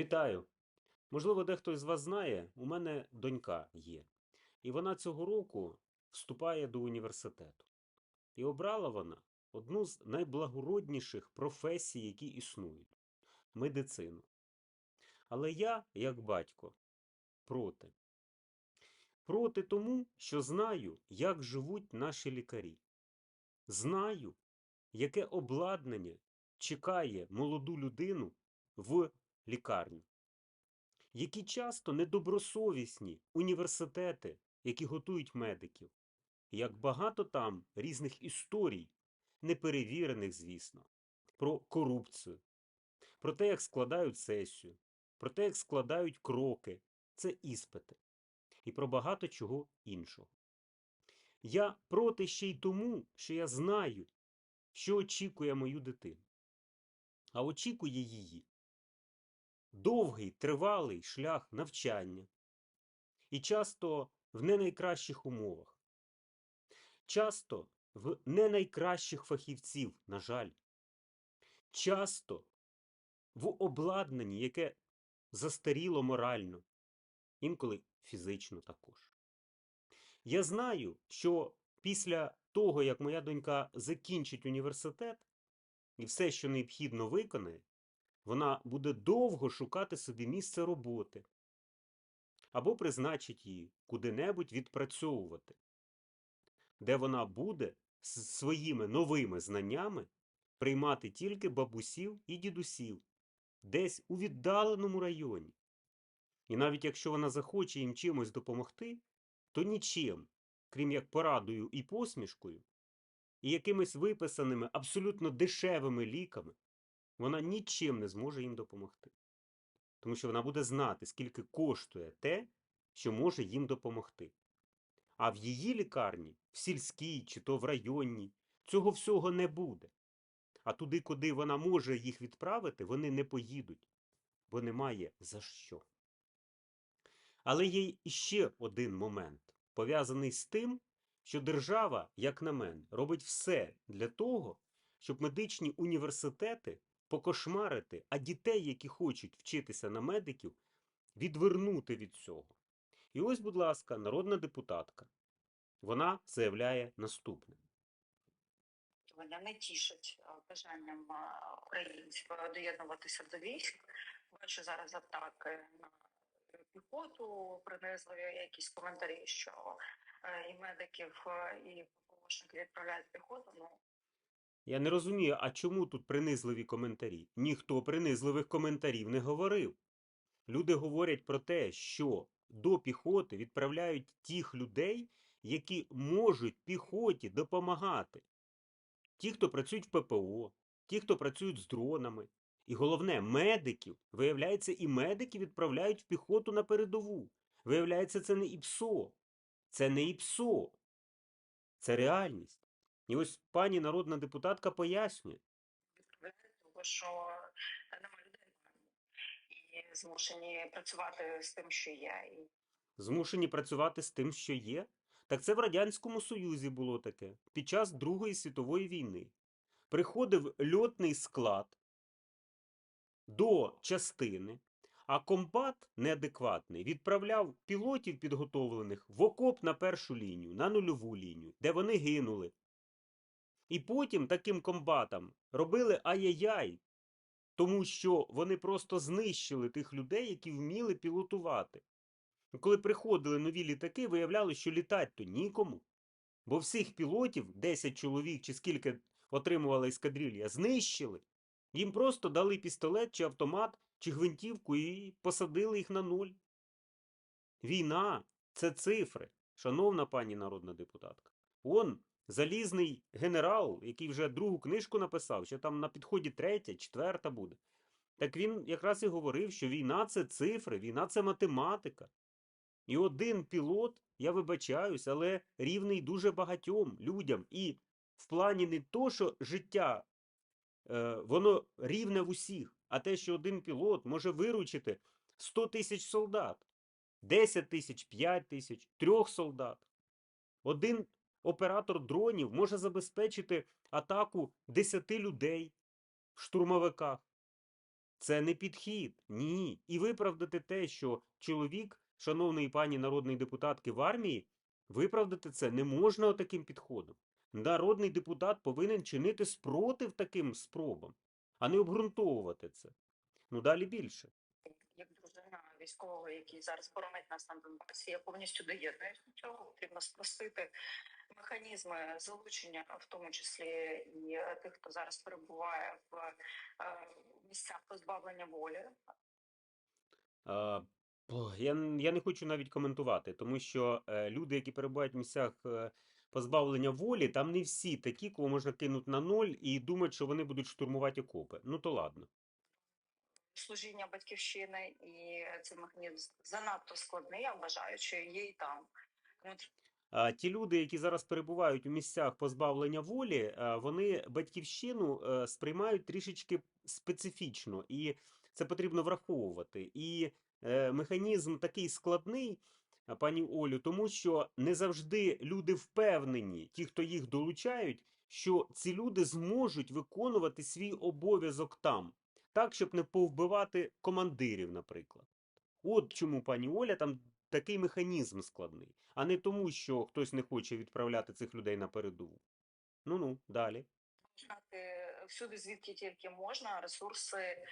Вітаю! Можливо, дехто з вас знає, у мене донька є. І вона цього року вступає до університету. І обрала вона одну з найблагородніших професій, які існують медицину. Але я, як батько, проти. Проти тому, що знаю, як живуть наші лікарі. Знаю, яке обладнання чекає молоду людину в лікарні. Які часто недобросовісні університети, які готують медиків. Як багато там різних історій, неперевірених, звісно, про корупцію, про те, як складають сесію, про те, як складають кроки, це іспити, і про багато чого іншого. Я проти ще й тому, що я знаю, що очікує мою дитину. А очікує її довгий, тривалий шлях навчання, і часто в не найкращих умовах, часто в не найкращих фахівців, на жаль, часто в обладнанні, яке застаріло морально, інколи фізично також. Я знаю, що після того, як моя донька закінчить університет і все, що необхідно виконає, вона буде довго шукати собі місце роботи або призначить її куди-небудь відпрацьовувати, де вона буде з своїми новими знаннями приймати тільки бабусів і дідусів десь у віддаленому районі. І навіть якщо вона захоче їм чимось допомогти, то нічим, крім як порадою і посмішкою, і якимись виписаними абсолютно дешевими ліками, вона нічим не зможе їм допомогти. Тому що вона буде знати, скільки коштує те, що може їм допомогти. А в її лікарні, в сільській чи то в районній, цього всього не буде. А туди, куди вона може їх відправити, вони не поїдуть, бо немає за що. Але є іще один момент, пов'язаний з тим, що держава, як на мене, робить все для того, щоб медичні університети покошмарити, а дітей, які хочуть вчитися на медиків, відвернути від цього. І ось, будь ласка, народна депутатка. Вона заявляє наступне. Вони не тішать е, бажанням е, українців доєднуватися до військ. Бачу зараз атаки на піхоту, принизливі якісь коментарі, що е, і медиків, і ППОшників відправляють піхоту. Ну Я не розумію, а чому тут принизливі коментарі? Ніхто принизливих коментарів не говорив. Люди говорять про те, що до піхоти відправляють тих людей, які можуть піхоті допомагати. Ті, хто працюють в ППО, ті, хто працюють з дронами. І головне, медиків. Виявляється, і медики відправляють в піхоту на передову. Виявляється, це не ІПСО. Це не ІПСО. Це реальність. І ось пані народна депутатка пояснює. тому що немає людей і змушені працювати з тим, що є. Змушені працювати з тим, що є. Так це в Радянському Союзі було таке під час Другої світової війни. Приходив льотний склад до частини, а комбат неадекватний відправляв пілотів підготовлених в окоп на першу лінію, на нульову лінію, де вони гинули. І потім таким комбатам робили ай-яй-яй, тому що вони просто знищили тих людей, які вміли пілотувати. Коли приходили нові літаки, виявляли, що літати то нікому. Бо всіх пілотів, 10 чоловік чи скільки отримувала ескадрилья, знищили. Їм просто дали пістолет чи автомат, чи гвинтівку і посадили їх на нуль. Війна це цифри, шановна пані народна депутатка. Он залізний генерал, який вже другу книжку написав, що там на підході третя, четверта буде. Так він якраз і говорив, що війна це цифри, війна це математика. І один пілот, я вибачаюсь, але рівний дуже багатьом людям. І в плані не то, що життя е, воно рівне в усіх, а те, що один пілот може виручити 100 тисяч солдат, 10 тисяч, 5 тисяч, трьох солдат. Один оператор дронів може забезпечити атаку 10 людей в штурмовиках. Це не підхід. Ні. І виправдати те, що чоловік, шановної пані народної депутатки в армії, виправдати це не можна таким підходом. Народний депутат повинен чинити спротив таким спробам, а не обґрунтовувати це. Ну далі більше. Військового, який зараз боронить нас на Донбасі, я повністю доєднуюсь до цього. Потрібно спростити механізми залучення, в тому числі і е, тих, хто зараз перебуває в е, місцях позбавлення волі. А, я, я не хочу навіть коментувати, тому що е, люди, які перебувають в місцях е, позбавлення волі, там не всі такі, кого можна кинути на ноль і думати, що вони будуть штурмувати окопи. Ну то ладно. Служіння батьківщини, і цей механізм занадто складний. Я вважаю, що є і там. А ті люди, які зараз перебувають у місцях позбавлення волі, вони батьківщину е, сприймають трішечки специфічно, і це потрібно враховувати. І е, механізм такий складний, пані Олю, тому що не завжди люди впевнені, ті, хто їх долучають, що ці люди зможуть виконувати свій обов'язок там, так, щоб не повбивати командирів, наприклад. От чому пані Оля там такий механізм складний, а не тому, що хтось не хоче відправляти цих людей на передову. Ну ну, далі. всюди, звідки тільки можна, ресурси, е,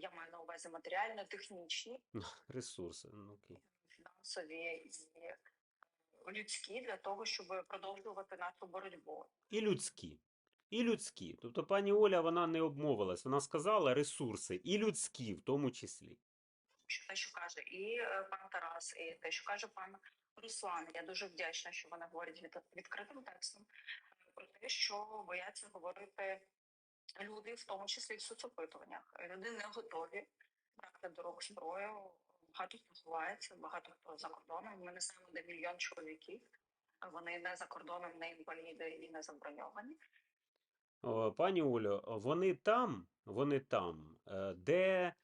я маю на увазі матеріально-технічні, Ресурси. Ну, окей. фінансові і людські для того, щоб продовжувати нашу боротьбу. І людські. І людські. Тобто пані Оля вона не обмовилась, вона сказала ресурси, і людські в тому числі. Те, що каже і е, пан Тарас, і те, що каже пан Руслан, я дуже вдячна, що вони говорять від, відкритим текстом е, про те, що бояться говорити люди, в тому числі в соцопитуваннях. Люди не готові брати до зброю. Багато хто ховається, багато хто за кордоном. Ми не знаємо, де мільйон чоловіків. Вони не за кордоном, не інваліди і не заброньовані. Пані Олю, вони там, вони там, е, де,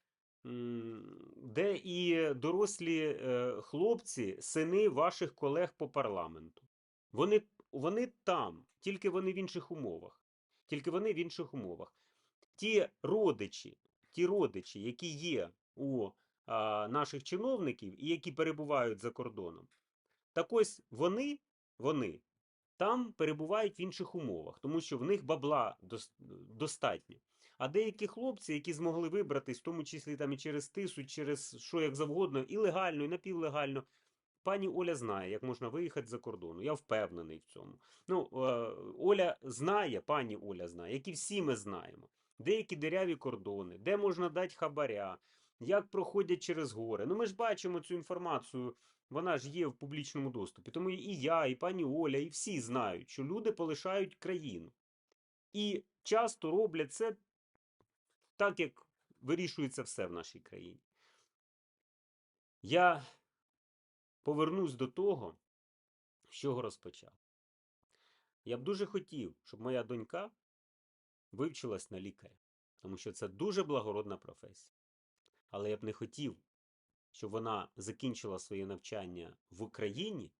де і дорослі е, хлопці, сини ваших колег по парламенту. Вони, вони там, тільки вони в інших умовах. Тільки вони в інших умовах. Ті родичі, ті родичі, які є у а, наших чиновників і які перебувають за кордоном, так ось вони, вони там перебувають в інших умовах, тому що в них бабла дос- достатньо. А деякі хлопці, які змогли вибратись, в тому числі там і через тису, через що як завгодно, і легально, і напівлегально. Пані Оля знає, як можна виїхати за кордону. Я впевнений в цьому. Ну, е, Оля знає, пані Оля знає, як і всі ми знаємо, деякі диряві кордони, де можна дати хабаря, як проходять через гори. Ну, ми ж бачимо цю інформацію вона ж є в публічному доступі. Тому і я, і пані Оля, і всі знають, що люди полишають країну. І часто роблять це так, як вирішується все в нашій країні. Я повернусь до того, з чого розпочав. Я б дуже хотів, щоб моя донька вивчилась на лікаря, тому що це дуже благородна професія. Але я б не хотів, щоб вона закінчила своє навчання в Україні,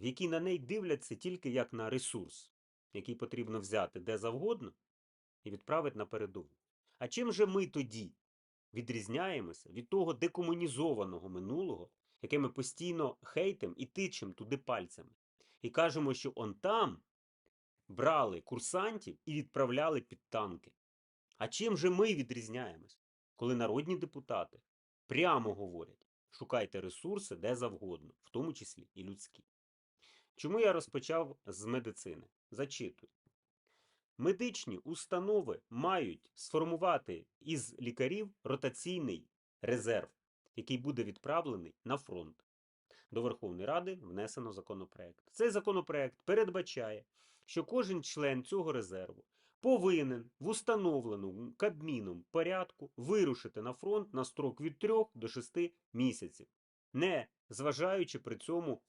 в якій на неї дивляться тільки як на ресурс, який потрібно взяти де завгодно і відправити на передову. А чим же ми тоді відрізняємося від того декомунізованого минулого, яке ми постійно хейтим і тичем туди пальцями, і кажемо, що он там брали курсантів і відправляли під танки. А чим же ми відрізняємось, коли народні депутати прямо говорять: шукайте ресурси де завгодно, в тому числі і людські. Чому я розпочав з медицини? Зачитую. Медичні установи мають сформувати із лікарів ротаційний резерв, який буде відправлений на фронт. До Верховної Ради внесено законопроект. Цей законопроект передбачає, що кожен член цього резерву повинен в установленому Кабміном порядку вирушити на фронт на строк від 3 до 6 місяців, не зважаючи при цьому,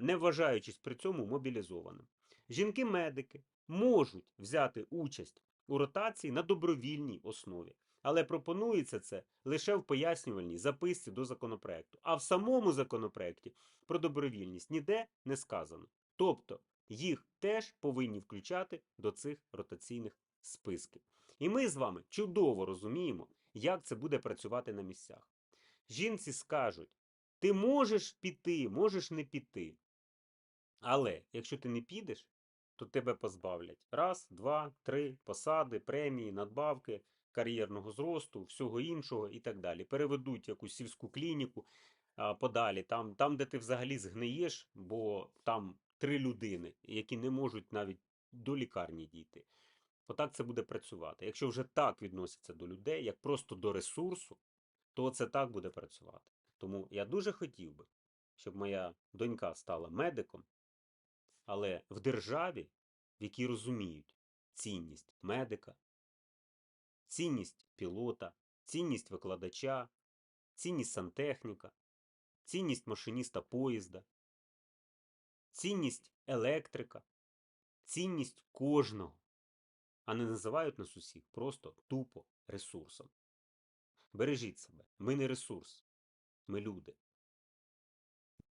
не вважаючись при цьому мобілізованим. Жінки-медики можуть взяти участь у ротації на добровільній основі, але пропонується це лише в пояснювальній записці до законопроекту. А в самому законопроекті про добровільність ніде не сказано. Тобто їх теж повинні включати до цих ротаційних списків. І ми з вами чудово розуміємо, як це буде працювати на місцях. Жінці скажуть: ти можеш піти, можеш не піти. Але якщо ти не підеш, то тебе позбавлять раз, два, три посади, премії, надбавки, кар'єрного зросту, всього іншого і так далі. Переведуть якусь сільську клініку а, подалі, там, там, де ти взагалі згниєш, бо там три людини, які не можуть навіть до лікарні дійти. Отак це буде працювати. Якщо вже так відносяться до людей, як просто до ресурсу, то це так буде працювати. Тому я дуже хотів би, щоб моя донька стала медиком, але в державі, в якій розуміють цінність медика, цінність пілота, цінність викладача, цінність сантехніка, цінність машиніста поїзда, цінність електрика, цінність кожного, а не називають нас усіх просто тупо ресурсом. Бережіть себе, ми не ресурс, ми люди.